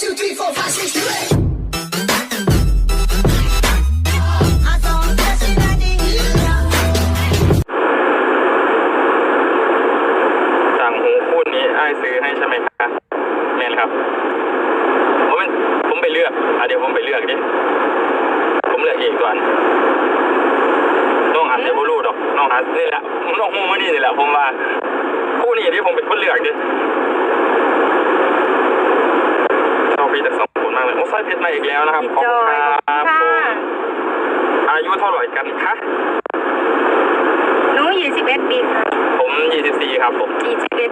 two, three, four, five, six, seven, eight. สั่งหูคู่นี้ไอ้ายซื้อให้ใช่ไหมคะแม่นครับ ผมเป็นผมไปเลือกอะเดี๋ยวผมไปเลือกดิ ผมเลือกเองก่อนน้องหันเดียวผมรู้ดอกน้องหันนี่แหละน้องหูมานี่นี่แหละผมว่าคู่นี้ที่ผมเป็นคนเลือกดิชอบพี่ทั้ง สองคนมากเลยโอ้สร้อยเพชรมาอีกแล้วนะครับขอบจคุอณคยรับค่ะอายุเท่าไหร่กันคะหนูยี่สิบเอ็ดปีค่ะผม24ครับผมยี่สิบเอ็ด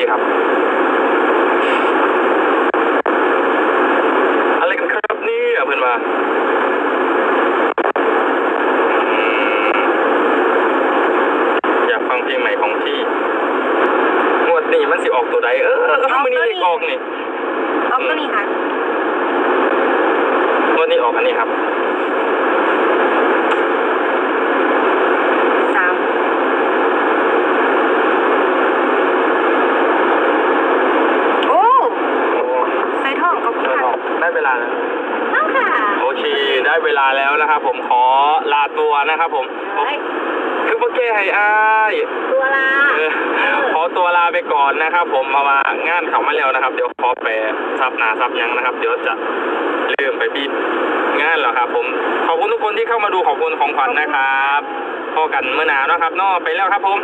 24ครับอะไรกันครับเนี่ยเพื่อนมาอืมอยากฟังเพลงใหม่ของพี่งวดนี้มันสิออกตัวใดเออมันนี่เลขออกนี่เอาตัวนี้ค่ะงวดนี้ ออกอันนี้ครับสามโอ้โอ้ใส่ท่องกับเออค่ะออกได้เวลาแล้วเอาค่ะโอเคได้เวลาแล้วนะครับผมขอลาตัวนะครับผมเฮ้ยคือโอเคให้อ้ายตัวลาเออขอตัวลาไปก่อนนะครับ ผมมามางานเขามาแล้วนะครับ เดี๋ยวขอแปรซับหนาซับยังนะครับ เดี๋ยวจะ ลืมไปบินงานแล้วครับ ผม ขอบคุณทุกคนที่เข้ามาดูขอบคุณของขวัญนะครับพอกันเมื่อหนาวนะครับนอไปแล้วครับผม